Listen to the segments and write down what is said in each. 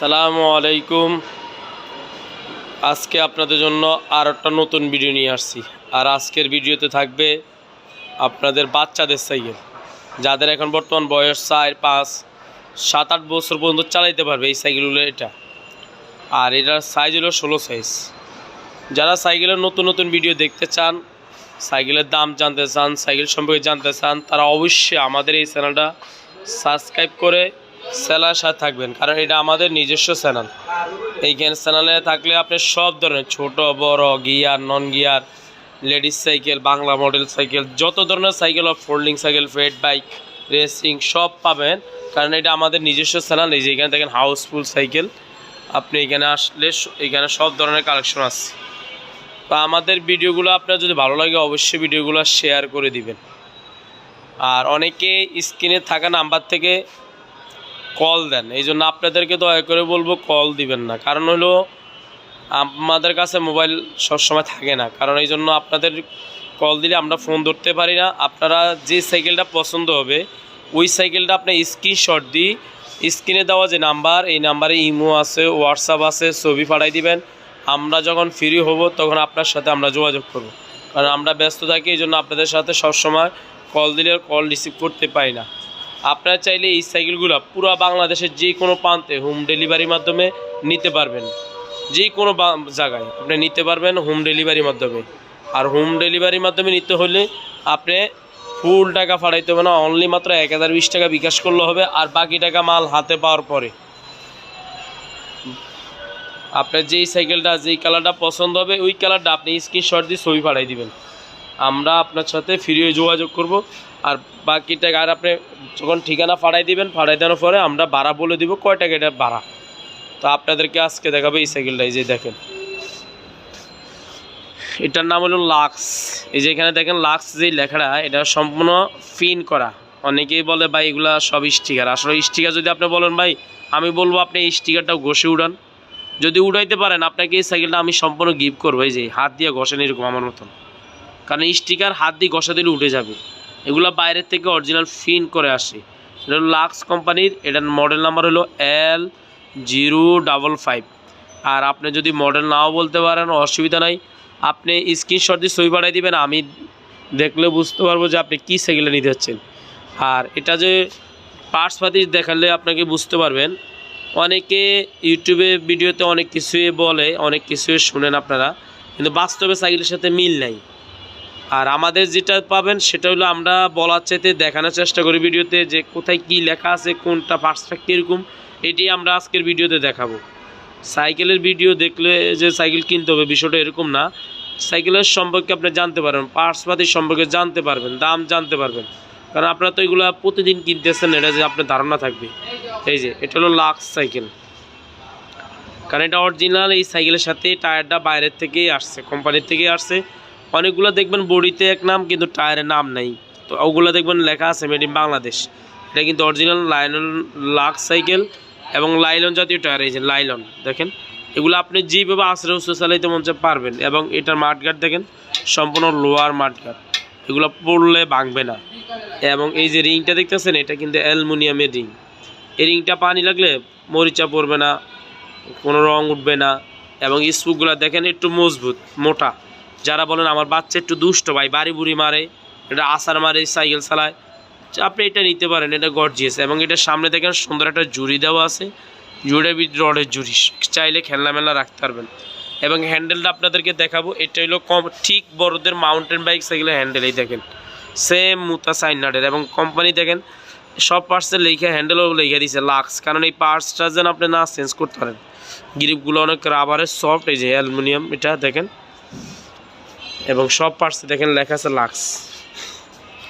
সালামু আলাইকুম। আজকে আপনাদের জন্য আর একটা নতুন ভিডিও নিয়ে আসছি। আর আজকের ভিডিওতে থাকবে আপনাদের বাচ্চাদের সাইকেল। যাদের এখন বর্তমান বয়স চার, পাঁচ, সাত, আট বছর পর্যন্ত চালাইতে পারবে এই সাইকেলগুলো এটা। আর এটার সাইজ হলো ষোলো সাইজ যারা সাইকেলের নতুন নতুন ভিডিও দেখতে চান, সাইকেলের দাম জানতে চান, সাইকেল সম্পর্কে জানতে চান, তারা অবশ্যই আমাদের এই চ্যানেলটা সাবস্ক্রাইব করে চ্যানেলের সাথে থাকবেন, কারণ এটা আমাদের নিজস্ব চ্যানেল। এই চ্যানেলে থাকলে আপনি সব ধরনের ছোট, বড় gear non gear ladies cycle Bangla model cycle যত ধরনের cycle folding cycle fat bike racing সব পাবেন। কারণ এটা আমাদের নিজস্ব চ্যানেল, এই যে এখানে দেখেন হাউসফুল সাইকেল আপনি এখানে আসলে এখানে সব ধরনের কালেকশন আছে। তো আমাদের ভিডিওগুলো আপনার যদি ভালো লাগে, অবশ্যই ভিডিওগুলো শেয়ার করে দিবেন। আর অনেকে স্ক্রিনে থাকা নাম্বার থেকে কল দেন। এই জন্য আপনাদেরকে দয়া করে বলব কল দিবেন না। কারণ হলো, আমাদের কাছে মোবাইল সবসময় থাকে না। কারণ এই জন্য আপনাদের কল দিলে আমরা ফোন ধরতে পারি না। আপনারা যে সাইকেলটা পছন্দ হবে, ওই সাইকেলটা আপনি স্ক্রিনশট দিই স্ক্রিনে দেওয়া যে নাম্বার এই নাম্বারে ইমো আছে হোয়াটসঅ্যাপ আছে, ছবি পাঠাই দিবেন। আমরা যখন ফ্রি হব, তখন আপনার সাথে আমরা যোগাযোগ করব। কারণ আমরা ব্যস্ত থাকি, এই জন্য আপনাদের সাথে সবসময় কল দিলে কল রিসিভ করতে পারি না। আপনারা চাইলে এই সাইকেলগুলো পুরো বাংলাদেশের যে কোনো প্রান্তে হোম ডেলিভারির মাধ্যমে নিতে পারবেন। যে কোনো জায়গায় আপনি নিতে পারবেন হোম ডেলিভারির মাধ্যমে। আর হোম ডেলিভারির মাধ্যমে নিতে হলে আপনি ফুল টাকা ফাড়াইতে হবে না অনলি মাত্র এক হাজার বিশ টাকা বিকাশ করলে হবে আর বাকি টাকা মাল হাতে পাওয়ার পরে। আপনার যেই সাইকেলটা, যেই কালারটা পছন্দ হবে, ওই কালারটা আপনি স্ক্রিনশট দিয়ে ছবি পাঠাই দিবেন। আমরা আপনার সাথে ফ্রি যোগাযোগ করব। আর বাকি টাকা আর আপনি যখন ঠিকানা ফাড়াই দিবেন, ফাড়াই দেওয়ার পরে আমরা ভাড়া বলে দিব কয় টাকা এটা ভাড়া। তো আপনাদেরকে আজকে দেখাবো এই সাইকেলটা, এই যে দেখেন। এটার নাম হলো লাক্স। এই যে এখানে দেখেন, লাক্স যে লেখাটা, এটা সম্পূর্ণ ফিন করা। অনেকেই বলে, ভাই, এগুলা সব স্টিকার। আসলে স্টিকার যদি আপনি বলেন, ভাই, আমি বলব আপনি এই স্টিকারটাও ঘষে উড়ান। যদি উড়াইতে পারেন, আপনাকে এই সাইকেলটা আমি সম্পূর্ণ গিফট করব। এই যে হাত দিয়ে ঘষেন এরকম আমার মতন। কারণ স্টিকার হাত দিয়ে ঘষা দিলে উঠে যাবে। এগুলো বাইরের থেকে অরিজিনাল ফিন করে আসে। এটা হলো লাক্স কোম্পানির এটার মডেল নাম্বার হলো এল জিরো ডাবল ফাইভ আর আপনি যদি মডেল নাও বলতে পারেন, অসুবিধা নাই। আপনি স্ক্রিনশট দিয়ে সই পাঠিয়ে দিবেন, আমি দেখলে বুঝতে পারব যে আপনি কী সাইকেলে নিতে যাচ্ছেন। আর এটা যে পার্টস পাতি দেখালে আপনাকে বুঝতে পারবেন। অনেকে ইউটিউবে ভিডিওতে অনেক কিছুই বলে, অনেক কিছুই শুনেন আপনারা। কিন্তু বাস্তবে সাইকেলের সাথে মিল নাই। আর আমাদের যেটা পাবেন সেটা হলো আমরা বলার চাইতে দেখানোর চেষ্টা করি ভিডিওতে যে কোথায় কি লেখা আছে, কোনটা পার্টসটা কীরকম এটাই আমরা আজকের ভিডিওতে দেখাবো। সাইকেলের ভিডিও দেখলে যে সাইকেল কিনতে হবে, বিষয়টা এরকম না। সাইকেলের সম্পর্কে আপনি জানতে পারবেন পার্টসপাতির সম্পর্কে জানতে পারবেন, দাম জানতে পারবেন। কারণ আপনারা তো এগুলো প্রতিদিন কিনতেছেন, এটা যে আপনার ধারণা থাকবে। এই যে, এটা হলো লাক্স সাইকেল। কারণ এটা অরিজিনাল এই সাইকেলের সাথে টায়ারটা বাইরের থেকেই আসছে কোম্পানির থেকেই আসছে। অনেকগুলো দেখবেন বডিতে এক নাম, কিন্তু টায়ারের নাম নাই। তো ওগুলো দেখবেন লেখা আছে মেড ইন বাংলাদেশ। এটা কিন্তু অরিজিনাল লাইলন লাক্স সাইকেল এবং লাইলন জাতীয় টায়ার, এই যে লাইলন দেখেন। এগুলো আপনি যেভাবে আশ্রে উচ্চ চালাইতে চায় পারবেন এবং এটার মাঠগার্ড দেখেন, সম্পূর্ণ লোয়ার মাঠগার্ড এগুলো পড়লে ভাঙবে না। এবং এই যে রিংটা দেখতেছেন, এটা কিন্তু অ্যালুমিনিয়ামের রিং। এই রিংটা পানি লাগলে মরিচা পড়বে না, কোনো রং উঠবে না এবং স্পুকগুলো দেখেন একটু মজবুত, মোটা। যারা বলেন আমার বাচ্চা একটু দুষ্ট ভাই, বাড়ি বুড়ি মারে, এটা আসার মারে, সাইকেল চালায়, আপনি এটা নিতে পারেন, এটা গর্জিয়াস। এবং এটা সামনে দেখেন সুন্দর একটা জুড়ি দেওয়া আছে ভিতরে রডের জুড়ি, চাইলে খেলনা মেলা রাখতে পারবেন। এবং হ্যান্ডেলটা আপনাদেরকে দেখাবো, এটা হলো কম, ঠিক বড়দের মাউন্টেন বাইক সাইকেলের হ্যান্ডেলেই দেখেন। সেম মুতা সাইনাডের এবং কোম্পানি দেখেন, সব পার্টসের লেখা হ্যান্ডেলও লেখা দিয়েছে লাক্স। কারণ এই পার্টসটা যেন আপনি না চেঞ্জ করতে পারেন। গ্রিপগুলো অনেক রাবারের সফট এই যে অ্যালুমিনিয়াম, এটা দেখেন। এবং সব পার্টসে দেখেন লেখা আছে লাক্স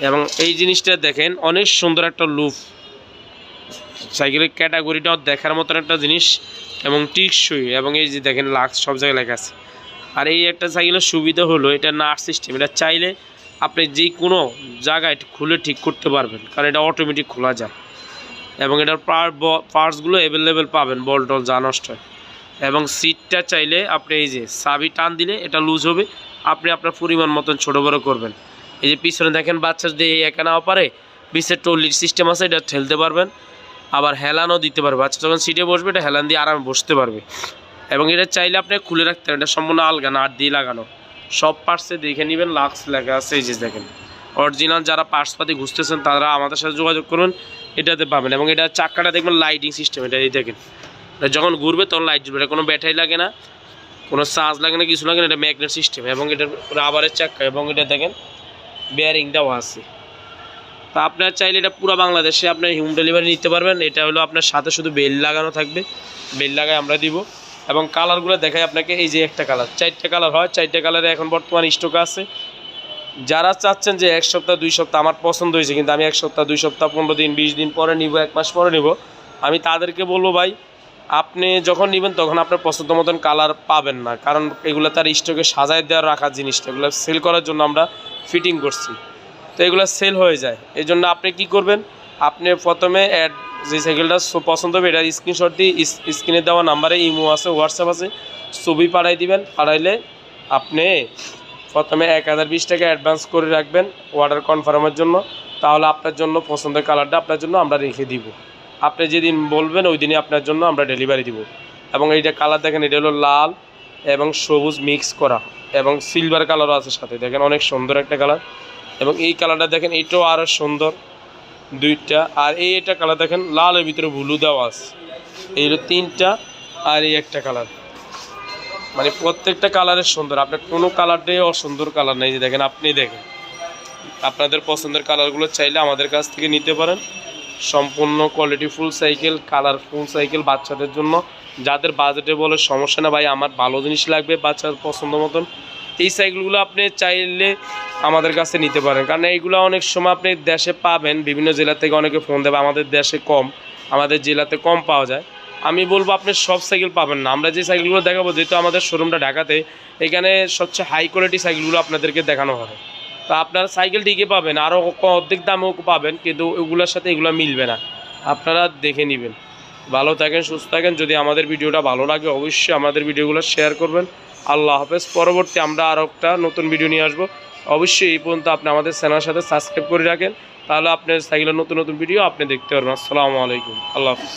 এবং এই জিনিসটা দেখেন, অনেক সুন্দর একটা লুপ সাইকেলের ক্যাটাগরিটাও দেখার মতন একটা জিনিস এবং টিকসই। এবং এই যে দেখেন লাক্স সব জায়গায় লেখা আছে। আর এই একটা সাইকেলের সুবিধা হলো, এটা নাট সিস্টেম এটা চাইলে আপনি যে কোনো জায়গায় খুলে ঠিক করতে পারবেন। কারণ এটা অটোমেটিক খোলা যায়। এবং এটার পার পার্টসগুলো অ্যাভেলেবেল পাবেন বল টল যা নষ্ট হয়। এবং সিটটা চাইলে আপনি এই যে সাবি টান দিলে এটা লুজ হবে। আপনি আপনার পরিমাণ মতন ছোটো বড়ো করবেন। এই যে পিছনে দেখেন বাচ্চা যদি এই একা নাও পারে পিছের টলির সিস্টেম আছে, এটা ঠেলতে পারবেন। আবার হেলানও দিতে পারবে। বাচ্চা যখন সিটে বসবে, এটা হেলান দিয়ে আরামে বসতে পারবে। এবং এটা চাইলে আপনি খুলে রাখতে পারেন, এটা সম্পূর্ণ আলগা না আর দিয়ে লাগানো। সব পার্টসে দেখে নেবেন লাক্স লেখা আছে, এই যে দেখেন। অরিজিনাল যারা পার্টস পাতি ঘুরতেছেন তারা আমাদের সাথে যোগাযোগ করুন, এটাতে পাবেন। এবং এটা চাক্কাটা দেখবেন লাইটিং সিস্টেম এটা এই দেখেন। যখন ঘুরবে, তখন লাইট জ্বলবে। এটা কোনো ব্যাটারি লাগে না। কোনো চার্জ লাগে না, কিছু লাগে না, এটা ম্যাগনেট সিস্টেম এবং এটা রাবারের চাক্কা এবং এটা দেখেন বেয়ারিংটাও আছে। তা আপনার চাইলে এটা পুরো বাংলাদেশে আপনার হোম ডেলিভারি নিতে পারবেন। এটা হলো আপনার সাথে শুধু বেল লাগানো থাকবে। বেল লাগায় আমরা দিব। এবং কালারগুলো দেখাই আপনাকে, এই যে একটা কালার চারটে কালার হয়। চারটে কালারে এখন বর্তমান স্টক আছে। যারা চাচ্ছেন যে এক সপ্তাহ, দুই সপ্তাহ, আমার পছন্দ হয়েছে, কিন্তু আমি এক সপ্তাহ, দুই সপ্তাহ, পনেরো দিন, বিশ দিন পরে নিব, এক মাস পরে নিব, আমি তাদেরকে বলব ভাই আপনি যখন নেবেন তখন আপনার পছন্দ মতন কালার পাবেন না। কারণ এগুলো তার স্টকে সাজায় দেওয়ার রাখার জিনিসটা এগুলো সেল করার জন্য আমরা ফিটিং করছি। তো এগুলো সেল হয়ে যায়। এই জন্য আপনি কি করবেন? আপনি প্রথমে অ্যাড যে সাইকেলটা পছন্দ হবে, এটা স্ক্রিনশট দিয়ে স্ক্রিনে দেওয়া নাম্বারে ইমো আছে হোয়াটসঅ্যাপ আছে, ছবি পাঠাই দিবেন। পাঠাইলে আপনি প্রথমে এক হাজার বিশ টাকা অ্যাডভান্স করে রাখবেন অর্ডার কনফার্মের জন্য। তাহলে আপনার জন্য পছন্দের কালারটা আপনার জন্য আমরা রেখে দিব। আপনি যেদিন বলবেন ওই দিনই আপনার জন্য আমরা ডেলিভারি দিব। এবং এইটা কালার দেখেন, এটা হলো লাল এবং সবুজ মিক্স করা এবং সিলভার কালারও আছে সাথে। দেখেন অনেক সুন্দর একটা কালার এবং এই কালারটা দেখেন, এটাও আরও সুন্দর দুইটা। আর এই একটা কালার দেখেন, লালের ভিতরে ব্লু দেওয়া আছে। এই হলো তিনটা আর এই একটা কালার মানে প্রত্যেকটা কালারের সুন্দর। আপনার কোনো কালারটাই অসুন্দর কালার নেই। যে দেখেন, আপনি দেখেন। আপনাদের পছন্দের কালারগুলো চাইলে আমাদের কাছ থেকে নিতে পারেন। সম্পূর্ণ quality full cycle colourful cycle বাচ্চাদের জন্য। যাদের বাজেটে বলে সমস্যা না ভাই, আমার ভালো জিনিস লাগবে বাচ্চার পছন্দ মতন। এই সাইকেলগুলো আপনি চাইলে আমাদের কাছে নিতে পারেন। কারণ এইগুলো অনেক সময় আপনি দেশে পাবেন, বিভিন্ন জেলা থেকে অনেকে ফোন দেবে, আমাদের দেশে কম, আমাদের জেলাতে কম পাওয়া যায়। আমি বলব আপনি সব সাইকেল পাবেন না। আমরা যে সাইকেলগুলো দেখাবো, যেহেতু আমাদের শোরুমটা ঢাকাতে, এখানে সবচেয়ে হাই কোয়ালিটি সাইকেলগুলো আপনাদেরকে দেখানো হবে। তা আপনারা সাইকেল ঠিকই পাবেন আরও অর্ধেক দামেও পাবেন, কিন্তু ওগুলোর সাথে এগুলো মিলবে না। আপনারা দেখে নেবেন। ভালো থাকেন, সুস্থ থাকেন। যদি আমাদের ভিডিওটা ভালো লাগে, অবশ্যই আমাদের ভিডিওগুলো শেয়ার করবেন। আল্লাহ হাফেজ। পরবর্তী আমরা আরও একটা নতুন ভিডিও নিয়ে আসব। অবশ্যই এই পর্যন্ত আপনি আমাদের চ্যানেলের সাথে সাবস্ক্রাইব করে রাখেন। তাহলে আপনার সাইকেলের নতুন নতুন ভিডিও আপনি দেখতে পারবেন। আসসালামু আলাইকুম। আল্লাহ হাফিজ।